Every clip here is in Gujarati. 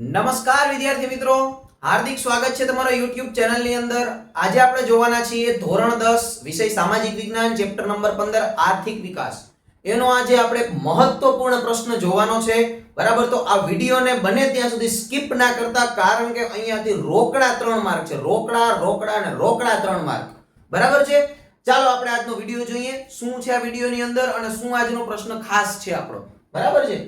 નમસ્કાર વિદ્યાર્થી મિત્રો. હાર્દિક સ્વાગત છે તમારા YouTube ચેનલની અંદર. આજે આપણે જોવાના છીએ ધોરણ 10 વિષય સામાજિક વિજ્ઞાન, ચેપ્ટર નંબર 15 આર્થિક વિકાસ. એનો આજે આપણે એક મહત્વપૂર્ણ પ્રશ્ન જોવાનો છે. બરાબર? તો આ વિડીયોને બને ત્યાં સુધી સ્કીપ ના કરતા, કારણ કે અહીંયાથી રોકડા ત્રણ માર્ક છે. રોકડા રોકડા અને રોકડા ત્રણ માર્ક. બરાબર છે? ચાલો આપણે આજનો વીડિયો જોઈએ. શું છે આ વિડીયોની અંદર અને શું આજનો પ્રશ્ન ખાસ છે આપણો? બરાબર છે?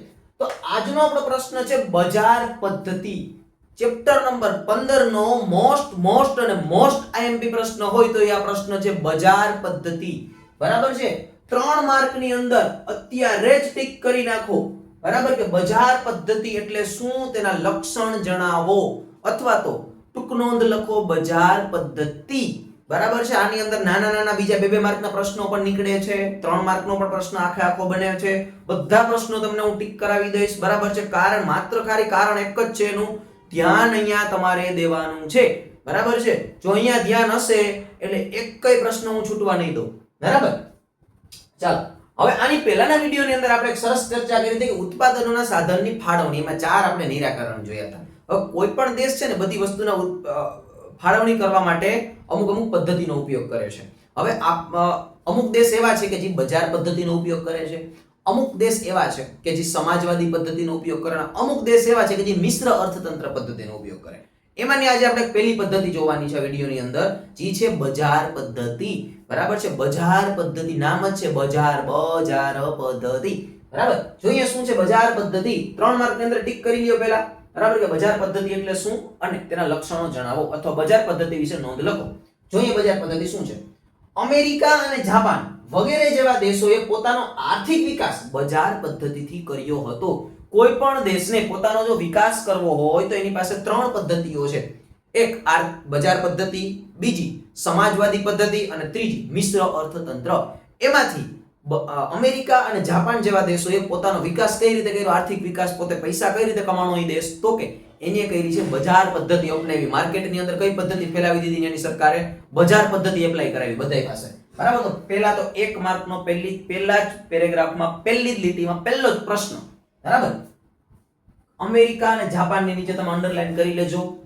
તો આજનો આપણો પ્રશ્ન છે બજાર પદ્ધતિ. ચેપ્ટર નંબર 15 નો મોસ્ટ મોસ્ટ અને મોસ્ટ આઈએમપી પ્રશ્ન હોય તો એ આ પ્રશ્ન છે બજાર પદ્ધતિ. બરાબર છે? ત્રણ માર્કની અંદર અત્યારે જ ટીક કરી નાખો. બરાબર કે બજાર પદ્ધતિ એટલે શું? તેના લક્ષણ જણાવો. અથવા તો ટૂંક નોંધ લખો બજાર પદ્ધતિ. બરાબર છે? આની અંદર નાના નાના બીજા બે બે માર્કના પ્રશ્નો પણ નીકળે છે. ત્રણ માર્કનો પણ પ્રશ્ન આખે આખો બને છે. બધા પ્રશ્નો તમને હું ટીક કરાવી દઈશ. બરાબર છે? કારણ માત્ર ખાલી કારણ એક જ છે એનું. ધ્યાન અહીંયા તમારે દેવાનું છે. બરાબર છે? જો અહીંયા ધ્યાન હશે, એટલે એક કઈ પ્રશ્ન હું છૂટવા નહીં દઉં. બરાબર? ચાલો. હવે આની પહેલાના વિડીયોની અંદર આપણે એક સરસ ચર્ચા કરી હતી કે ઉત્પાદનોના સાધનની ફાળવણી. એમાં ચાર આપણે નિરાકરણ જોયા હતા. હવે કોઈ પણ દેશ છે ને બધી વસ્તુના ફાળવણી કરવા માટે અમુક અમુક પદ્ધતિનો ઉપયોગ કરે છે. હવે અમુક દેશ એવા છે કે જે બજાર પદ્ધતિનો ઉપયોગ કરે છે. અમુક દેશ એવા છે કે જે સમાજવાદી પદ્ધતિનો ઉપયોગ કરે અમુક દેશ એવા છે કે જે મિશ્ર અર્થતંત્ર પદ્ધતિનો ઉપયોગ કરે. એમાંની આજે આપણે પહેલી પદ્ધતિ જોવાની છે વિડીયોની અંદર, જે છે બજાર પદ્ધતિ. બરાબર છે? બજાર પદ્ધતિ નામ જ છે બજાર બજાર પદ્ધતિ. બરાબર? જોઈએ શું છે બજાર પદ્ધતિ? ત્રણ માર્કની અંદર ટીક કરી લ્યો પહેલા. બરાબર કે બજાર પદ્ધતિ એટલે શું? અને તેના લક્ષણો જણાવો અથવા બજાર પદ્ધતિ વિશે નોંધ લખો. જોઈએ બજાર પદ્ધતિ શું છે? અમેરિકા અને જાપાન વગેરે જેવા દેશોએ પોતાનો આર્થિક વિકાસ બજાર પદ્ધતિથી કર્યો હતો. કોઈ પણ દેશને પોતાનો જો વિકાસ કરવો હોય તો એની પાસે ત્રણ પદ્ધતિઓ છે. એક બજાર પદ્ધતિ, બીજી સમાજવાદી પદ્ધતિ અને ત્રીજી મિશ્ર અર્થતંત્ર. એમાંથી અમેરિકા અને જાપાન જેવા દેશોએ પોતાનો વિકાસ કઈ રીતે કર્યો? આર્થિક વિકાસ, પોતે પૈસા કઈ રીતે કમાણો એ દેશ? તો કે એને કરી છે, બજાર પદ્ધતિ અપનાવી. માર્કેટની અંદર કઈ પદ્ધતિ ફેલાવી દીધી એની સરકારે? બજાર પદ્ધતિ એપ્લાય કરાવી બધાય પાસે. બરાબર? તો પહેલા તો એક માર્કનો પહેલી, પહેલા જ પેરેગ્રાફમાં, પહેલી જ લીટીમાં પહેલો જ પ્રશ્ન. બરાબર? અમેરિકા અને જાપાનની નીચે તમે અંડરલાઈન કરી લેજો.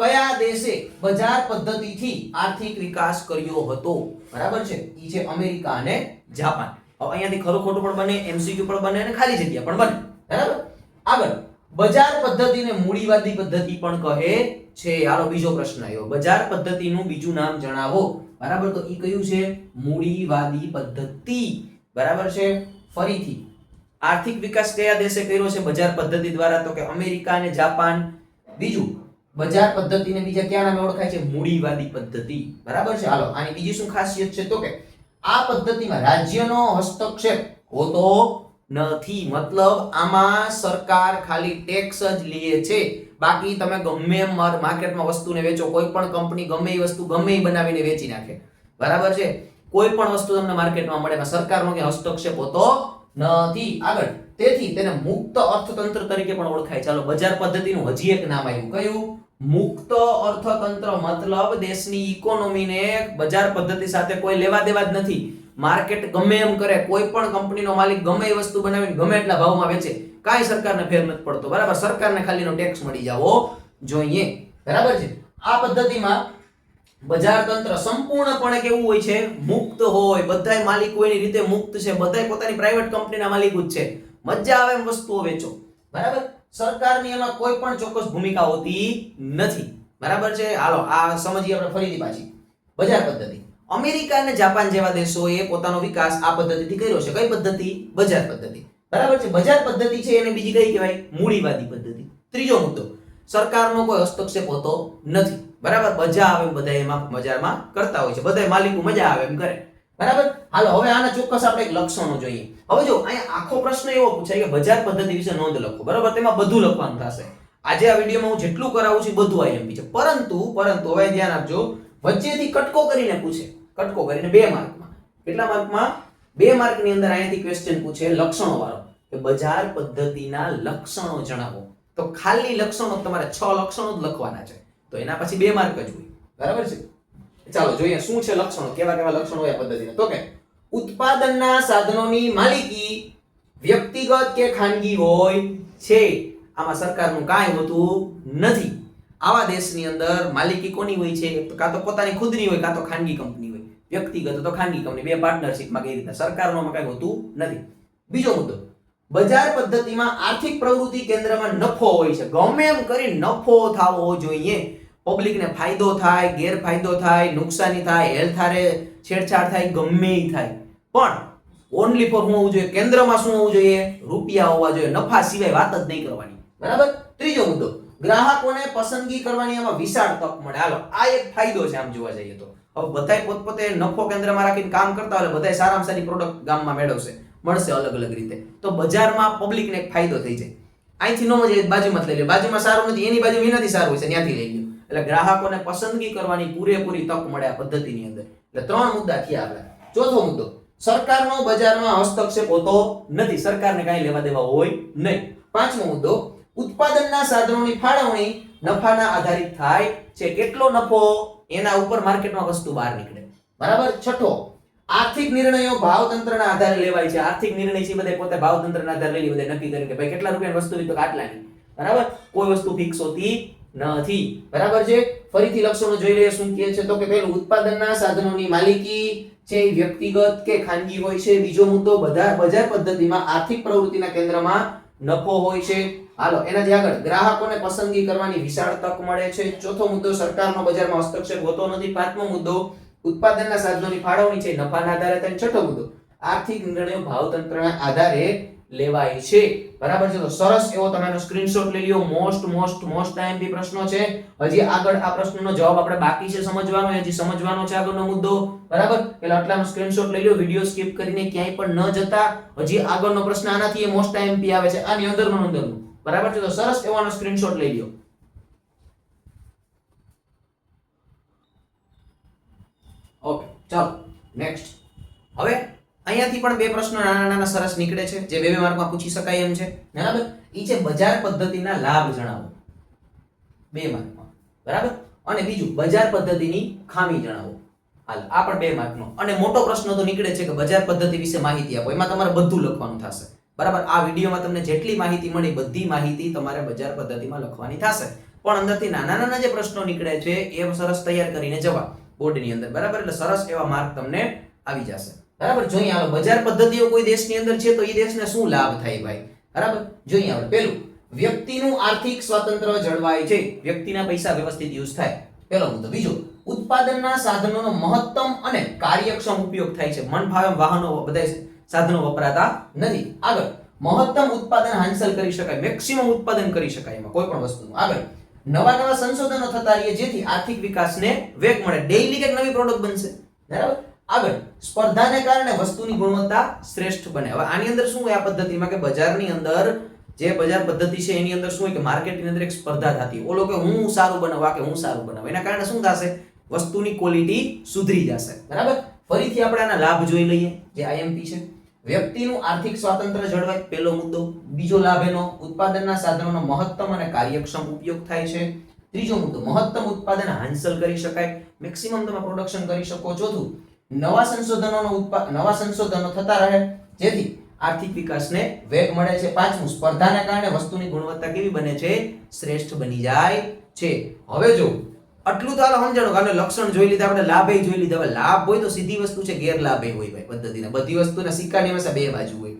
કયા દેશે બજાર પદ્ધતિથી આર્થિક વિકાસ કર્યો હતો? બરાબર છે? ઈ છે અમેરિકા અને જાપાન. હવે અહીંયાથી ખરું ખોટું પણ બને એમસીક્યુ પણ બને અને ખાલી જગ્યા પણ બને. બરાબર? આગળ. બજાર પદ્ધતિને મૂડીવાદી પદ્ધતિ પણ કહે છે. હાલો, બીજો પ્રશ્ન આવ્યો. બજાર પદ્ધતિનું બીજું નામ જણાવો. બરાબર? તો ઈ કયું છે? મૂડીવાદી પદ્ધતિ. બરાબર છે? ફરીથી. આર્થિક વિકાસ કયા દેશે કર્યો છે? બજાર પદ્ધતિ દ્વારા. તો કે અમેરિકા અને જાપાન. બીજું બજાર પદ્ધતિને બીજા કયા નામે ઓળખાય છે? મૂડીવાદી પદ્ધતિ. બરાબર છે? હાલો, આની બીજી શું ખાસિયત છે? તો કે આ પદ્ધતિમાં રાજ્યનો હસ્તક્ષેપ હોતો નથી. મતલબ આમાં સરકાર ખાલી ટેક્સ જ લે છે. બાકી તમે ગમે એમ માર્કેટમાં વસ્તુને વેચો, કોઈ પણ કંપની ગમે એ વસ્તુ ગમે એ બનાવીને વેચી નાખે. બરાબર છે? કોઈ પણ વસ્તુ તમને માર્કેટમાં મળે સરકારનો કે હસ્તક્ષેપ હોતો નથી. આગળ, તેથી તેને મુક્ત અર્થતંત્ર તરીકે પણ ઓળખાય. ચાલો, બજાર પદ્ધતિનું હજી એક નામ આવ્યું. કયું? મુક્ત અર્થતંત્ર મતલબ દેશની ઇકોનોમીને બજાર પદ્ધતિ સાથે કોઈ લેવા દેવા જ નથી. માર્કેટ ગમે એમ કરે, કોઈ પણ કંપનીનો માલિક ગમે એ વસ્તુ બનાવીને ગમે એટલા ભાવમાં વેચે, કાંઈ સરકારને ફેર નથી પડતો. બરાબર? સરકારને ખાલીનો ટેક્સ મળી જાવો જોઈએ. બરાબર છે? આ પદ્ધતિમાં બજાર તંત્ર સંપૂર્ણપણે કેવું હોય છે? મુક્ત હોય. બધાય માલિકો એની રીતે મુક્ત છે. બધાય પોતાની પ્રાઇવેટ કંપનીના માલિકો જ છે. મજા આવે એમ વસ્તુઓ વેચો. બરાબર? સરકારની એમાં કોઈ પણ ચોક્કસ ભૂમિકા હોતી નથી. બરાબર છે? હાલો, આ સમજીએ આપણે ફરીથી પાછી. બજાર પદ્ધતિ. અમેરિકા અને જાપાન જેવા દેશોએ પોતાનો વિકાસ આ પદ્ધતિથી કર્યો છે. કઈ પદ્ધતિ? બજાર પદ્ધતિ. બરાબર છે? બજાર પદ્ધતિ છે એને બીજી કઈ કહેવાય? મૂડીવાદી પદ્ધતિ. ત્રીજો મુદ્દો. સરકારનો કોઈ હસ્તક્ષેપ હોતો નથી. બરાબર? મજા આવે બધા એમાં બજારમાં કરતા હોય છે. બધા માલિકો મજા આવે એમ કરે. બરાબર? હાલો, હવે આના ચોક્કસ આપણે એક લક્ષણો જોઈએ. હવે જો, અહીંયા આખો પ્રશ્ન એવો પૂછાય કે બજાર પદ્ધતિ વિશે નોંધ લખો. બરાબર? તેમાં બધું લખવાનું થશે. આજે આ વિડીયોમાં હું જેટલું કરાવું છું બધું આઈએમપી છે. પરંતુ પરંતુ, હવે ધ્યાન આપજો. વચ્ચેથી કટકો કરીને પૂછે. કટકો કરીને બે માર્કમાં. કેટલા માર્કમાં? બે માર્કની અંદર અહીંયાથી ક્વેશ્ચન પૂછે લક્ષણો વાળો કે બજાર પદ્ધતિના લક્ષણો જણાવો. તો ખાલી લક્ષણો તમારે છ લક્ષણો જ લખવાના છે. તો એના પછી બે માર્ક જ હોય. બરાબર છે? ચાલો, જોઈએ શું છે લક્ષણો, કેવા કેવા લક્ષણો હોય આ પદ્ધતિના. તો કે, ઉત્પાદનના સાધનોની માલિકી વ્યક્તિગત કે ખાનગી હોય છે. આમાં સરકારનું કાંઈ હોતું નથી. આવા દેશની અંદર માલિકી કોની હોય છે? કાં તો પોતાની ખુદની હોય, કાં તો ખાનગી કંપની હોય. વ્યક્તિગત તો ખાનગી કંપની. બે પાર્ટનરશિપમાં કઈ રીતે? સરકારનો કાંઈ હોતું નથી. બીજો મુદ્દો, બજાર પદ્ધતિમાં આર્થિક પ્રવૃત્તિ કેન્દ્રમાં નફો હોય છે. ગમે એમ કરી નફો થવો જોઈએ. પબ્લિકને ફાયદો થાય, ગેરફાયદો થાય, નુકસાની થાય, હેલ્થ હારે છેડછાડ થાય, ગમે એ થાય. પણ ઓનલી ફોર શું હોવું જોઈએ? કેન્દ્રમાં શું હોવું જોઈએ? રૂપિયા હોવા જોઈએ. નફા સિવાય વાત જ નહીં કરવાની. બરાબર? ત્રીજો મુદ્દો. ગ્રાહકોને પસંદગી કરવાની આમાં વિશાળ તક મળે. હાલો, આ એક ફાયદો છે આમ જોવા જઈએ તો. હવે બધાય પોતપોતે નફો કેન્દ્રમાં રાખીને કામ કરતા હોય બધાય સારામાં સારી પ્રોડક્ટ ગામમાં મેળવશે. મળશે અલગ અલગ રીતે. તો બજારમાં પબ્લિકને એક ફાયદો થઈ જાય. અહીંથી નો મજા બાજુમાં લઈ લે બાજુમાં સારું નથી, એની બાજુ એનાથી સારું હોય છે, ત્યાંથી લઈ લ્યો. એટલે ગ્રાહકોને પસંદગી કરવાની પૂરેપૂરી તક મળે આ પદ્ધતિની અંદર. એટલે ત્રણ મુદ્દા થયા આપણા ચોથો મુદ્દો, સરકારનો બજારમાં હસ્તક્ષેપ હોતો નથી. સરકારને કાંઈ લેવા દેવા હોય નહીં. પાંચમો મુદ્દો, ઉત્પાદનના સાધનોની ફાળવણી નફાના આધારિત થાય છે. કેટલો નફો? એના ઉપર માર્કેટમાં વસ્તુ બહાર નીકળે. બરાબર? છઠ્ઠો, આર્થિક નિર્ણયો ભાવતંત્રના આધારે લેવાય છે. આર્થિક નિર્ણય છે બધે પોતે ભાવતંત્રના આધારે લઈ બધા નક્કી કરે કે ભાઈ કેટલા રૂપિયાની વસ્તુ લીધો આટલાની. બરાબર? કોઈ વસ્તુ ફિક્સ હોતી નથી બરાબર છે? ફરીથી લક્ષણો જોઈ લઈએ, શું કહે છે? તો કે પહેલું, ઉત્પાદનના સાધનોની માલિકી છે વ્યક્તિગત કે ખાનગી હોય છે? બીજો મુદ્દો, બધા બજાર પદ્ધતિમાં આર્થિક પ્રવૃત્તિના કેન્દ્રમાં નફો હોય છે. હાલો, એનાથી આગળ. ગ્રાહકોને પસંદગી કરવાની વિશાળ તક મળે છે. ચોથો મુદ્દો, સરકારનો બજારમાં હસ્તક્ષેપ હોતો નથી. પાંચમો મુદ્દો, ઉત્પાદનના સાધનોની ફાળવણી છે નફાના આધારે થાય. છઠ્ઠો મુદ્દો, આર્થિક નિર્ણયો ભાવતંત્રના આધારે લેવાય છે. બરાબર છે? તો સરસ એવો તમે સ્ક્રીનશોટ લઈ લ્યો. મોસ્ટ મોસ્ટ મોસ્ટ આઈએમપી પ્રશ્નો છે. હજી આગળ આ પ્રશ્નનો જવાબ આપણે બાકી છે સમજવાનો. હજી સમજવાનો છે આગળનો મુદ્દો. બરાબર? એટલે આટલાનો સ્ક્રીનશોટ લઈ લ્યો. વિડિયો સ્કીપ કરીને ક્યાંય પણ ન જતા. હજી આગળનો પ્રશ્ન આનાથી એ મોસ્ટ આઈએમપી આવે છે. આની અંદરનો અંદરનું. બરાબર છે? તો સરસ એવાનો સ્ક્રીનશોટ લઈ લ્યો. ઓકે ચાલો. નેક્સ્ટ હવે અહીંયાથી પણ બે પ્રશ્નો નાના નાના સરસ નીકળે છે. જે બે બે માર્કમાં પૂછી શકાય એમ છે. બરાબર? ઈ છે બજાર પદ્ધતિના લાભ જણાવો. બે માર્કમાં. બરાબર? અને બીજું, બજાર પદ્ધતિની ખામી જણાવો. હાલ, આ પણ બે માર્કનો. અને મોટો પ્રશ્ન તો નીકળે છે કે બજાર પદ્ધતિ વિશે માહિતી આપો. એમાં તમારે બધું લખવાનું થશે. બરાબર? આ વિડીયોમાં તમને જેટલી માહિતી મળી, બધી માહિતી તમારે બજાર પદ્ધતિમાં લખવાની થશે. પણ અંદરથી નાના નાના જે પ્રશ્નો નીકળે છે, એ સરસ તૈયાર કરીને જવા બોર્ડની અંદર. બરાબર? એટલે સરસ એવા માર્ક તમને આવી જશે. બરાબર? જોઈએ હવે બજાર પદ્ધતિઓ કોઈ દેશની અંદર છે, તો એ દેશને શું લાભ થાય ભાઈ? બરાબર? જોઈએ હવે પેલું, વ્યક્તિનું આર્થિક સ્વાતંત્ર જળવાય છે. વ્યક્તિના પૈસા વ્યવસ્થિત યુઝ થાય. પેલો મુદ્દો. બીજો, ઉત્પાદનના સાધનોનો મહત્તમ અને કાર્યક્ષમ ઉપયોગ થાય છે. મન ફાવે વાહનો બધા સાધનો વપરાતા નથી. આગળ, મહત્તમ ઉત્પાદન હાંસલ કરી શકાય. મેક્સિમમ ઉત્પાદન કરી શકાય એમાં, કોઈ પણ વસ્તુનું. આગળ, નવા નવા સંશોધનો થતા રહીએ જેથી આર્થિક વિકાસને વેગ મળે. ડેઈલી કંઈક નવી પ્રોડક્ટ બનશે. બરાબર? આગળ સ્પર્ધાને કારણે વસ્તુની ગુણવત્તા શ્રેષ્ઠ બને. હવે આની અંદર શું હોય આ પદ્ધતિમાં કે બજારની અંદર જે બજાર પદ્ધતિ છે એની અંદર શું હોય કે માર્કેટની અંદર એક સ્પર્ધા થતી ઓલો કે હું સારું બનાવવા કે હું સારું બનાવું. એના કારણે શું થશે? વસ્તુની ક્વોલિટી સુધરી જશે. બરાબર? ફરીથી આપણે આના લાભ જોઈ લઈએ. જે આઈએમપી છે. વ્યક્તિનું આર્થિક સ્વાતંત્ર્ય જળવાય. પહેલો મુદ્દો. બીજો લાભ એનો, ઉત્પાદનના સાધનોનો મહત્તમ અને કાર્યક્ષમ ઉપયોગ થાય છે. ત્રીજો મુદ્દો. મહત્તમ ઉત્પાદન હાંસલ કરી શકાય. મેક્સિમમ તમે પ્રોડક્શન કરી શકો. ચોથું નવા સંશોધનોનો ઉત્પાદન નવા સંશોધનો થતા રહે, જેથી આર્થિક વિકાસને વેગ મળે છે. પાંચમું, સ્પર્ધાને કારણે વસ્તુની ગુણવત્તા કેવી બને છે? શ્રેષ્ઠ બની જાય છે. હવે જો, આટલું તો હાલો સમજાણું કારણ લક્ષણ જોઈ લીધા, આપણે લાભે જોઈ લીધા. હવે લાભ હોય તો સીધી વસ્તુ છે, ગેરલાભે હોય ભાઈ, પદ્ધતિને. બધી વસ્તુના સિક્કાની હંમેશા બે બાજુ હોય.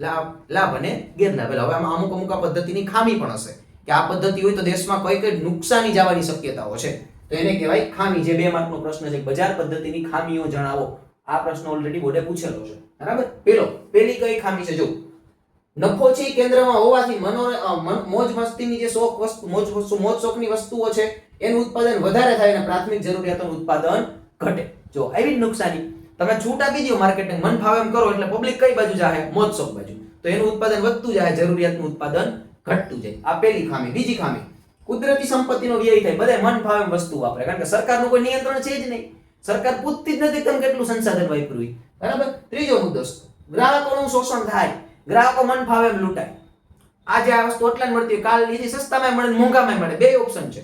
લાભ લાભ અને ગેરલાભ. એટલે હવે આમાં અમુક અમુક આ પદ્ધતિની ખામી પણ હશે કે આ પદ્ધતિ હોય તો દેશમાં કઈ કઈ નુકસાની જવાની શક્યતાઓ છે. તો એને કહેવાય ખામી. જે બે માર્કનો પ્રશ્ન છે, બજાર પદ્ધતિની ખામીઓ જણાવો. આ પ્રશ્ન ઓલરેડી બોર્ડે પૂછેલો છે. બરાબર? પેલો, પેલી કઈ ખામી છે? જો, નફો છે કેન્દ્રમાં હોવાથી મોજ મસ્તીની જે શોખ વસ્તુ, મોજ વસ્તુ, મોજ શોખની વસ્તુઓ છે, એનું ઉત્પાદન વધારે થાય અને પ્રાથમિક જરૂરિયાતોનું ઉત્પાદન ઘટે. જો, આવી જ નુકસાની. તમે છૂટ આપી દો માર્કેટિંગ. મન ફાવે એમ કરો એટલે પબ્લિક કઈ બાજુ જાય મોજ શોખ બાજુ. તો એનું ઉત્પાદન વધતું જાય જરૂરિયાતનું ઉત્પાદન ઘટતું જાય. આ પેલી ખામી. બીજી ખામી. કુદરતી સંપત્તિનો વ્યય થાય બધા મન ફાવે વસ્તુ વાપરે. કારણ કે સરકારનું કોઈ નિયંત્રણ છે જ નહીં. સરકાર પૂછતી જ નથી તમે કેટલું સંસાધન વાપર્યું બરાબર? ત્રીજો મુદ્દો ગ્રાહકોનું શોષણ થાય. ગ્રાહકો મન ફાવે લૂંટાય. આજે આ વસ્તુ એટલા મળતી કાલ લીધી સસ્તામાં મળે મોંઘામાં મળે. બે ઓપ્શન છે.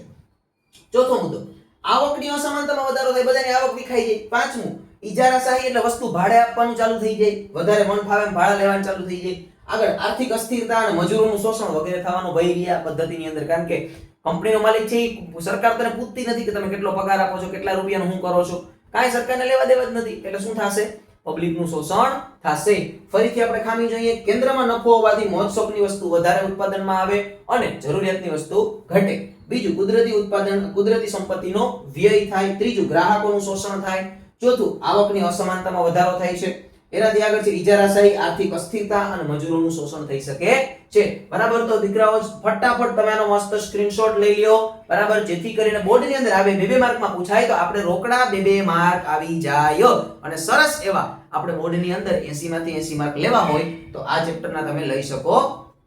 ચોથો મુદ્દો. આવકની અસમાનતામાં વધારો થાય, બધાની આવક વિખાઈ જાય. પાંચમું ઇજારાશાહી એટલે વસ્તુ ભાડે આપવાનું ચાલુ થઈ જાય. વધારે મન ફાવે ભાડા લેવાનું ચાલુ થઈ જાય. આગળ, આર્થિક અસ્થિરતા અને મજૂરોનું શોષણ વગેરે થવાનો ભય રહ્યા પદ્ધતિની અંદર. કારણ કે કંપનીનો માલિક છે સરકાર તને પૂછતી નથી કે તમે કેટલો પગાર આપો છો, કેટલા રૂપિયાનું શું કરો છો. કાંઈ સરકારને લેવા દેવા જ નથી, એટલે શું થશે? પબ્લિકનું શોષણ થશે. ફરીથી આપણે ખામી જોઈએ, કેન્દ્રમાં નફો હોવાથી મોજશોખની વસ્તુ વધારે ઉત્પાદનમાં આવે અને જરૂરિયાતની વસ્તુ ઘટે. બીજું, કુદરતી ઉત્પાદન, કુદરતી સંપત્તિનો વ્યય થાય. ત્રીજું, ગ્રાહકોનું શોષણ થાય. ચોથું, આવકની અસમાનતામાં વધારો થાય છે. એનાથી આગળ છે ઇજારાશાહી આર્થિક અસ્થિરતા અને મજૂરોનું શોષણ થઈ શકે છે. બરાબર તો દીકરાઓ, ફટાફટ તમે આનો મસ્ત સ્ક્રીનશોટ લઈ લ્યો. બરાબર, જેથી કરીને બોર્ડની અંદર આવે બે બે માર્કમાં પૂછાય તો આપણે રોકડા બે બે માર્ક આવી જાય. અને સરસ એવા આપણે બોર્ડની અંદર 80 માંથી 80 માર્ક લેવા હોય તો આ ચેપ્ટરના તમે લઈ શકો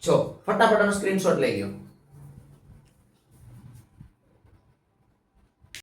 છો. ફટાફટ આનો સ્ક્રીનશોટ લઈ લ્યો.